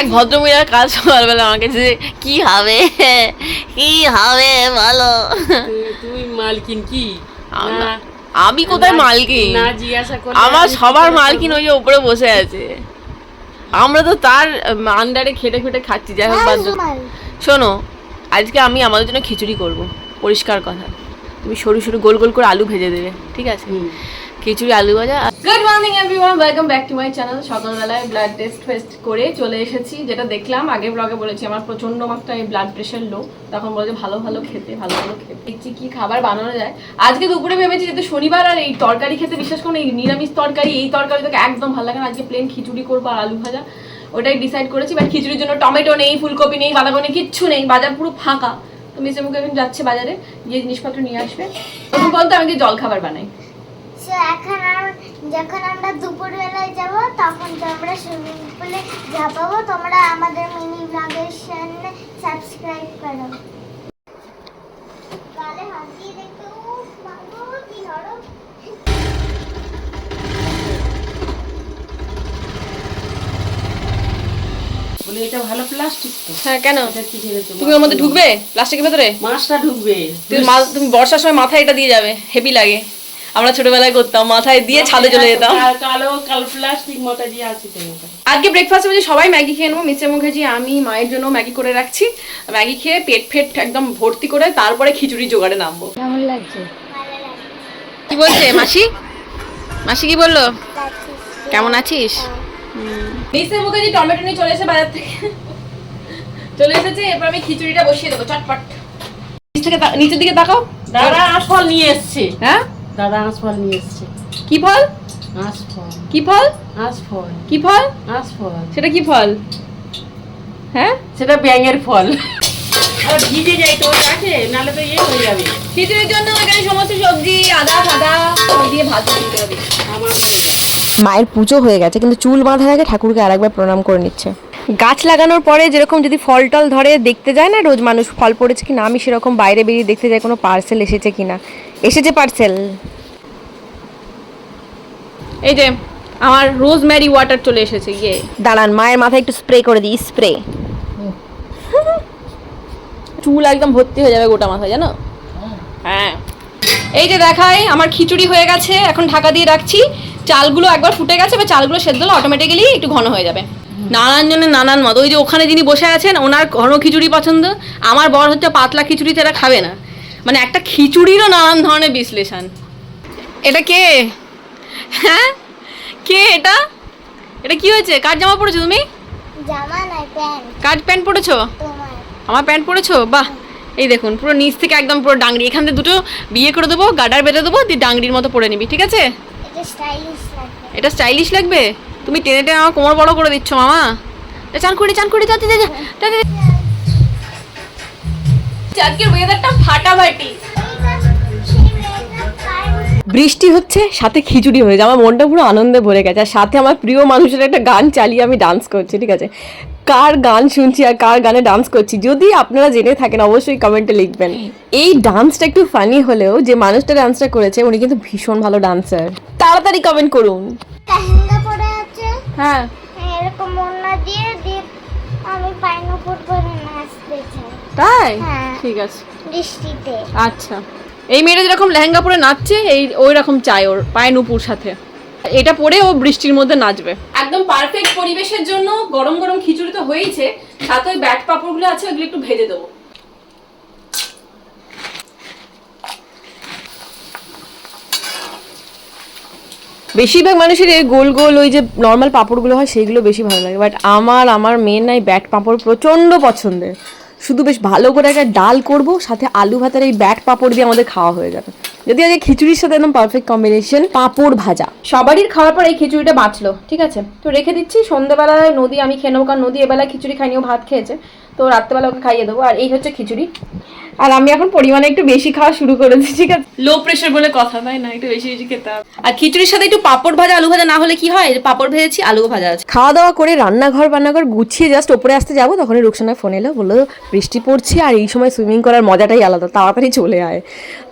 এক ভদ্রমহিলা কাল সকালবেলা আমাকে যে কি হবে? কি হবে বলো? তুই- মালকিন কি? আমি কোথায় মালকিন? আমার সবার মালকিন ওই যে উপরে বসে আছে। আমরা তো তার আন্ডারে খেটে খেটে খাচ্ছি যাই হোক বাদ শোনো আজকে আমি আমাদের জন্য খিচুড়ি করব। পরিষ্কার কথা। তুমি সরু সরু গোল গোল করে আলু ভেজে দেবে ঠিক আছে। খিচুড়ি, আলু ভাজা। Good morning everyone welcome back to my channel সকালবেলায় ব্লাড টেস্ট ফেস্ট করে চলে এসেছি। যেটা দেখলাম আগে ব্লগে বলেছি, আমার প্রচণ্ড মাত্রায় ব্লাড প্রেশার লো তখন বলেছে, ভালো ভালো খেতে, ভালো ভালো খেতে। দেখছি কি খাবার বানানো যায়। আজকে দুপুরে ভেবেছি যেহেতু শনিবার, আর এই তরকারি খেতে বিশেষ করে এই নিরামিষ তরকারি, এই তরকারি তোকে একদম ভালো লাগে না। আজকে প্লেন খিচুড়ি করব আর আলু ভাজা। ওটাই ডিসাইড করেছি বাট খিচুড়ির জন্য টমেটো নেই, ফুলকপি নেই, বাঁধাকপি নেই, কিচ্ছু নেই। বাজার পুরো ফাঁকা। তো মিস্টার মুখে এখন যাচ্ছে বাজারে, গিয়ে জিনিসপত্র নিয়ে আসবে। তখন বলতো আমি জল খাবার বানাই। সো এখন যখন আমরা দুপুরবেলায় যাব তখন তোমরা সুইমিং পুলে ঝাঁপাবো তোমরা আমাদের মিনি ব্লগের সামনে সাবস্ক্রাইব করো। গালে হাত দিয়ে দেখতে কি নরম। বলে এটা ভালো প্লাস্টিক তো। হ্যাঁ কেন? তুমি ওর মধ্যে ঢুকবে? প্লাস্টিকের ভেতরে? মাছটা ঢুকবে। তুমি বর্ষার সময় মাথায় এটা দিয়ে যাবে হেভি লাগে। আমরা ছোটবেলায় করতাম মাথায় দিয়ে ছাদে চলে যেতাম। কাল- কালো প্লাস্টিক দিয়ে আজকে ব্রেকফাস্টে বলছি সবাই ম্যাগি খেয়ে নেব। মিস্টার মুখার্জি আমি মায়ের জন্য ম্যাগি করে রাখছি। ম্যাগি খেয়ে পেট ফেট একদম ভর্তি করে তারপরে খিচুড়ি জোগাড়ে নামবো। কেমন লাগছে? কি বলছে মাসি? মাসি কি বলল? কেমন আছিস? মিস্টার মুখার্জি টমেটো নিয়ে চলে এসে বাজার থেকে। চলে এসেছে এরপর আমি খিচুড়িটা বসিয়ে দেবো চটপট। নিচ নিচের দিকে তাকাও। দাদা আঁশফল নিয়ে এসছে। হ্যাঁ? দাদা আঁশফল নিয়ে এসছে। কি ফল? আঁশফল কি ফল? আঁশফল কি ফল? আঁশফল সেটা কি ফল? হ্যাঁ? সেটা ব্যাঙের ফল। ভিজে যায় তো আছে নাহলে তো ইয়ে হয়ে যাবে। খিচুড়ির জন্য এখানে সমস্ত সবজি আদা ফাদা সব দিয়ে ভাত দিতে হবে। আমার মায়ের পুজো হয়ে গেছে কিন্তু চুল বাঁধার আগে ঠাকুরকে আরেকবার প্রণাম করে নিচ্ছে। গাছ লাগানোর পরে যেরকম যদি ফল টল ধরে দেখতে যায় না রোজ মানুষ ফল পড়েছে কিনা আমি সেরকম বাইরে বেরিয়ে দেখতে যাই কোনো পার্সেল এসেছে কিনা। এসেছে পার্সেল এই যে আমার রোজমেরি ওয়াটার চলে এসেছে ইয়ে। দাঁড়ান মায়ের মাথায় একটু স্প্রে করে দিই স্প্রে চুল একদম ভর্তি হয়ে যাবে গোটা মাথায় জানো? হ্যাঁ। এই যে দেখাই আমার খিচুড়ি হয়ে গেছে এখন ঢাকা দিয়ে রাখছি। চালগুলো একবার ফুটে গেছে বা চালগুলো সেদ্ধ হলে অটোমেটিক্যালি একটু ঘন হয়ে যাবে। নানান জনের নানান মত ওই যে ওখানে যিনি বসে আছেন ওনার ঘন খিচুড়ি পছন্দ। আমার বর হচ্ছে পাতলা খিচুড়ি তারা খাবে না। মানে একটা খিচুড়িরও নানান ধরনের বিশ্লেষণ। এটা কে? হ্যাঁ? কে এটা? এটা কি হয়েছে? কার জামা পড়েছো তুমি? জামা প্যান্ট। কার প্যান্ট পড়েছো? আমার প্যান্ট পরেছো বাহ! এই দেখুন পুরো নিচ থেকে একদম পুরো ডাংরি। এখান থেকে দুটো বিয়ে করে দেবো গাডার বেঁধে দেবো দিয়ে ডাংরির মতো পরে নিবি ঠিক আছে? এটা স্টাইলিশ লাগবে। তুমি টেনে টেনে আমার কোমর বড় করে দিচ্ছ মামা। চান করে চান করে যাতে আজকের ওয়েদারটা ফাটাফাটি। বৃষ্টি হচ্ছে সাথে খিচুড়ি হয়েছে। আমার মনটা পুরো আনন্দে ভরে গেছে। আর সাথে আমার প্রিয় মানুষের একটা গান চালিয়ে আমি ডান্স করছি ঠিক আছে? কার গান শুনছি আর কার গানে ডান্স করছি? যদি আপনারা জেনে থাকেন অবশ্যই কমেন্টে লিখবেন। এই ডান্সটা একটু ফানি হলেও যে মানুষটা ডান্সটা করেছে উনি কিন্তু ভীষণ ভালো ডান্সার তাড়াতাড়ি কমেন্ট করুন। হ্যাঁ। এরকম দিয়ে আমি তাই? হ্যাঁ। ঠিক আছে। বৃষ্টিতে। আচ্ছা। এই মেয়েটা যেরকম লেহেঙ্গা পরে নাচছে এই ওই রকম চাই ওর পায়ে নুপুর সাথে। এটা পরে ও বৃষ্টির মধ্যে নাচবে। একদম পারফেক্ট পরিবেশের জন্য গরম গরম খিচুড়ি তো হয়েইছে। সাথে ওই ব্যাট পাপড়গুলো আছে ওগুলো একটু ভেজে দেবো। বেশিরভাগ মানুষের এই গোল গোল ওই যে নর্মাল পাঁপড়গুলো হয় সেইগুলো বেশি ভালো লাগে। বাট আমার আমার মেয়ের নাই ব্যাট পাঁপড় প্রচণ্ড পছন্দের। শুধু বেশ ভালো করে একটা ডাল করব, সাথে আলু ভাতের এই ব্যাট পাঁপড় দিয়ে আমাদের খাওয়া হয়ে যাবে। যদি আজকে খিচুড়ির সাথে একদম পারফেক্ট কম্বিনেশন পাঁপড় ভাজা। সবারই খাওয়ার পর এই খিচুড়িটা বাঁচলো ঠিক আছে? তো রেখে দিচ্ছি সন্ধ্যেবেলায় নদী আমি খেয়ে নেব কারণ নদী এবেলায় খিচুড়ি খাইনি ও ভাত খেয়েছে। তো রাত্রেবেলা ওকে খাইয়ে দেবো আর এই হচ্ছে খিচুড়ি। আর আমি এখন পরিমাণে একটু বেশি খাওয়া শুরু করেছি ঠিক আছে? লো প্রেশার বলে কথা তাই না একটু বেশি বেশি খেতে হবে। আর খিচুড়ির সাথে একটু পাপড় ভাজা আলু ভাজা না হলে কি হয়? পাপড় ভেজেছি আলু ভাজা আছে। খাওয়া দাওয়া করে রান্নাঘর বান্নাঘর গুছিয়ে জাস্ট ওপরে আসতে যাব তখন রুকসানার ফোন এলো বলল বৃষ্টি পড়ছে আর এই সময় সুইমিং করার মজাটাই আলাদা তাড়াতাড়ি চলে আয়।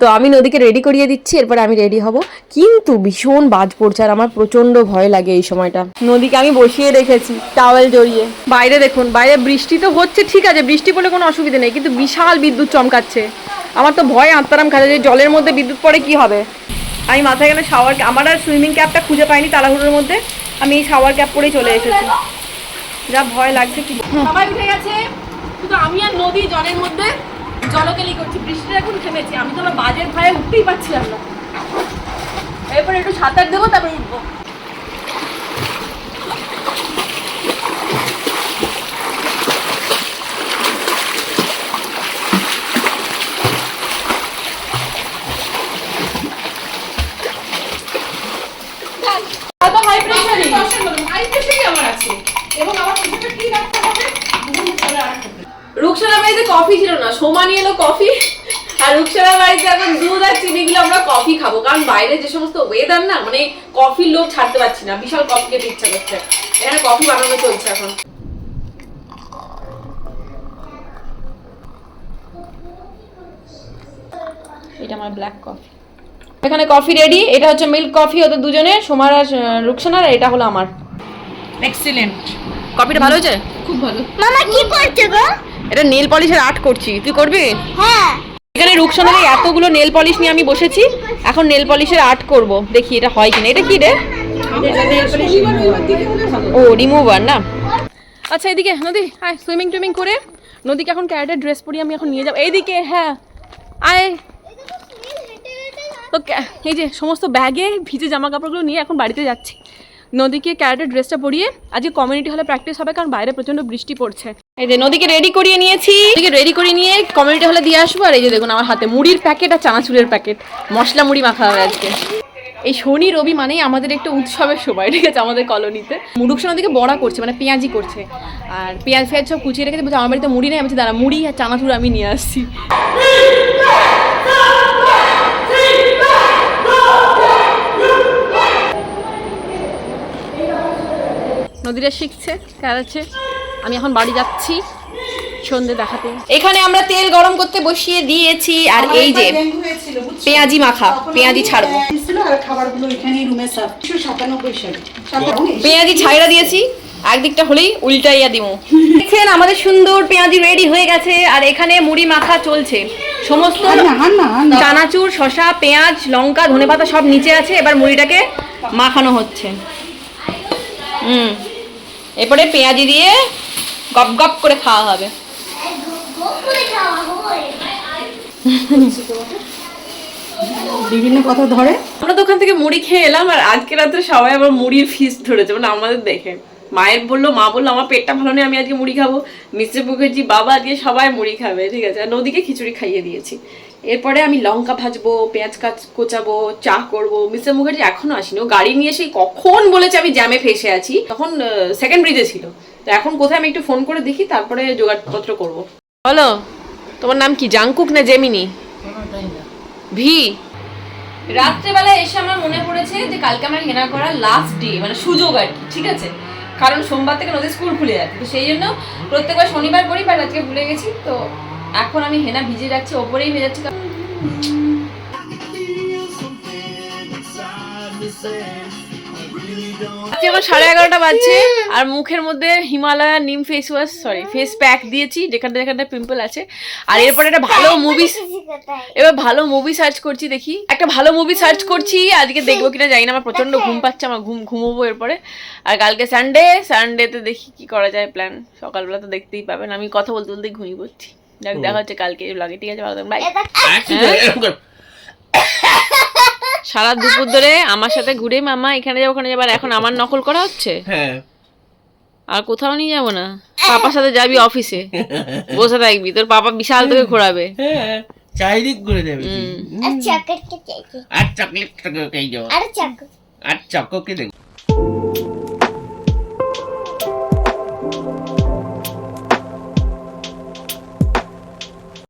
তো আমি নদীকে রেডি করিয়ে দিচ্ছি, এরপরে আমি রেডি হব। কিন্তু ভীষণ বাজ পড়ছে আর আমার প্রচণ্ড ভয় লাগে এই সময়টা। নদীকে আমি বসিয়ে রেখেছি, টাওয়েল জড়িয়ে। বাইরে দেখুন, বাইরে বৃষ্টি তো হচ্ছে, ঠিক আছে, বৃষ্টি পড়লে কোনো অসুবিধা নেই, কিন্তু বিশাল বিদ্যুৎ চমকাচ্ছে। আমার তো ভয় আত্মারাম খাচ্ছে যে জলের মধ্যে বিদ্যুৎ পড়ে কি হবে। আমি মাথায় গেলে শাওয়ার আমার আর সুইমিং ক্যাপটা খুঁজে পাইনি তাড়াহুড়োর মধ্যে। আমি এই শাওয়ার ক্যাপ পরেই চলে এসেছি। যা ভয় লাগছে কি সবাই উঠে গেছে। শুধু আমি আর নদী জলের মধ্যে। জলকেলি করছি বৃষ্টিটা এখন থেমেছে, আমি তো আমার বাজের ভয়ে উঠতেই পারছিলাম না। এরপর একটু সাঁতার দেবো, তারপর উঠবো। এবং আমার ঠিক রাখতে হবে? রুকসানা বাড়িতে কফি ছিল না সোমা নিয়ে এলো কফি আর রুকসানা বাড়িতে এখন দুধ আর চিনি গুলো আমরা কফি খাব। কারণ বাইরে যে সমস্ত ওয়েদার না মানে কফির লোভ ছাড়তে পারছি না বিশাল কফি খেতে ইচ্ছা করছে। এখানে কফি বানানো চলছে এখন। এটা আমার ব্ল্যাক কফি এখানে কফি রেডি এটা হচ্ছে মিল্ক কফি ওদের দুজনে সোমার আর রুকসানার আর এটা হলো আমার। এক্সিলেন্ট কফিটা ভালো হয়েছে? মামা কি করছ গো? এটা নেল পলিশের আর্ট করছি। তুই করবি? হ্যাঁ। এখানে রুকসানার এতগুলো নেল পলিশ নিয়ে আমি বসেছি। এখন নেল পলিশের আর্ট করব। দেখি এটা হয় কিনা। এটা কি রে? ও রিমুভার না? আচ্ছা এদিকে নদী আয় সুইমিং টুইমিং করে। নদীকে এখন ক্যারেটের ড্রেস পরিয়ে আমি এখন নিয়ে যাব। এইদিকে হ্যাঁ। আয়। তো এই যে সমস্ত ব্যাগে ভিজে জামা কাপড়গুলো নিয়ে এখন বাড়িতে যাচ্ছি। নদীকে ক্যারেটের ড্রেসটা পরিয়ে আজকে কমিউনিটি হলে প্র্যাকটিস হবে কারণ বাইরে প্রচণ্ড বৃষ্টি পড়ছে। এই যে নদীকে রেডি করিয়ে নিয়েছি। নদীকে রেডি করিয়ে নিয়ে কমিউনিটি হলে দিয়ে আসব। আর এই যে দেখুন, আমার হাতে মুড়ির প্যাকেট আর চানাচুরের প্যাকেট মশলা মুড়ি মাখা হবে আজকে। এই শনি, রবি মানেই আমাদের একটা উৎসবের সময়, ঠিক আছে, আমাদের কলোনিতে। মুরুকসানা দিকে বড়া করছে মানে পেঁয়াজি করছে। আর পেঁয়াজ ফেয়াজ সব কুচিয়ে রেখেছে আমার বাড়িতে মুড়ি নেই। আমি দাঁড়া, মুড়ি আর চানাচুর আমি নিয়ে আসছি। নদীরা শিখছে খেলাচ্ছে আমি এখন বাড়ি যাচ্ছি সন্ধে দেখাতে এখানে আমরা তেল গরম করতে বসিয়ে দিয়েছি আর এই যে পেঁয়াজি মাখা পেঁয়াজি ছাড়বো। পেঁয়াজি ছাইড়া দিয়েছি একদিকটা হলেই উল্টাইয়া দিমু। দেখছেন আমাদের সুন্দর পেঁয়াজি রেডি হয়ে গেছে আর এখানে মুড়ি মাখা চলছে। সমস্ত চানাচুর শশা পেঁয়াজ লঙ্কা ধনেপাতা সব নিচে আছে এবার মুড়িটাকে মাখানো হচ্ছে। হুম। এরপরে পেঁয়াজি দিয়ে গপ গপ করে খাওয়া হবে। বিভিন্ন কথা ধরে। আমরা দোকান থেকে মুড়ি খেয়ে এলাম আর আজকে রাত্রে সবাই আবার মুড়ির ফিস ধরেছে মানে আমাদের দেখে। মায়ের বলল, মা বলল, আমার পেটটা ভালো নেই, আমি আজকে মুড়ি খাব। মিস্টার মুখার্জি, বাবা, আজকে সবাই মুড়ি খাবে। ঠিক আছে, আর নদীকে খিচুড়ি খাইয়ে দিয়েছি। এরপরে আমি লঙ্কা ভাজবো, পেঁয়াজ কাচ কোচাবো, চা করব। মিস্টার মুখার্জি এখনও আসেনি। ও গাড়ি নিয়ে সেই কখন বলেছে আমি জ্যামে ফেসে আছি। তখন সেকেন্ড ব্রিজে ছিল। তো এখন কোথায় আমি একটু ফোন করে দেখি, তারপরে জোগাড়পত্র করব। বলো, তোমার নাম কি? জাংকুক না জেমিনি? ভি। রাত্রেবেলা এসে আমার মনে পড়েছে যে কালকে আমার হেনা করার লাস্ট ডে মানে সুযোগ আর কি, ঠিক আছে? কারণ সোমবার থেকে নদী স্কুল খুলে যাচ্ছে তো সেই জন্য প্রত্যেকবার শনিবার করি বাট আজকে ভুলে গেছি, তো এখন আমি হেনা ভিজে রাখছি, ওপরেই ভেজাচ্ছি। আজকে সাড়ে এগারোটা বাজছে, আর মুখের মধ্যে হিমালয়া নিম face wash sorry face pack দিয়েছি যেখানে যেখানে পিম্পল আছে। আর এরপরে একটা ভালো মুভি এবার ভালো মুভি সার্চ করছি দেখি। একটা ভালো মুভি সার্চ করছি আজকে দেখব কিনা জানি না আমার প্রচণ্ড ঘুম পাচ্ছে আমার ঘুম ঘুমোবো এরপরে। আর কালকে সানডে সানডেতে দেখি কি করা যায় প্ল্যান সকালবেলা তো দেখতেই পাবেন আমি কথা বলতে বলতে ঘুমিয়ে পড়ছি। যাক দেখা হচ্ছে কালকে লাগে ঠিক আছে ভালো থাকবেন বাই সারা দুপুর ধরে আমার সাথে ঘুরে মামা এখানে যাব ওখানে যাব আর এখন আমার নকল করা হচ্ছে? হ্যাঁ। আর কোথাও নিয়ে যাব না? পাপার সাথে যাবি অফিসে। বসে থাকবি তোর পাপা বিশাল তোকে ঘোরাবে। হ্যাঁ। চারিদিক ঘুরে দেবে। আর চকলেট চাইছি আর চকলেট কে আর চকো আর চকোকে দেখ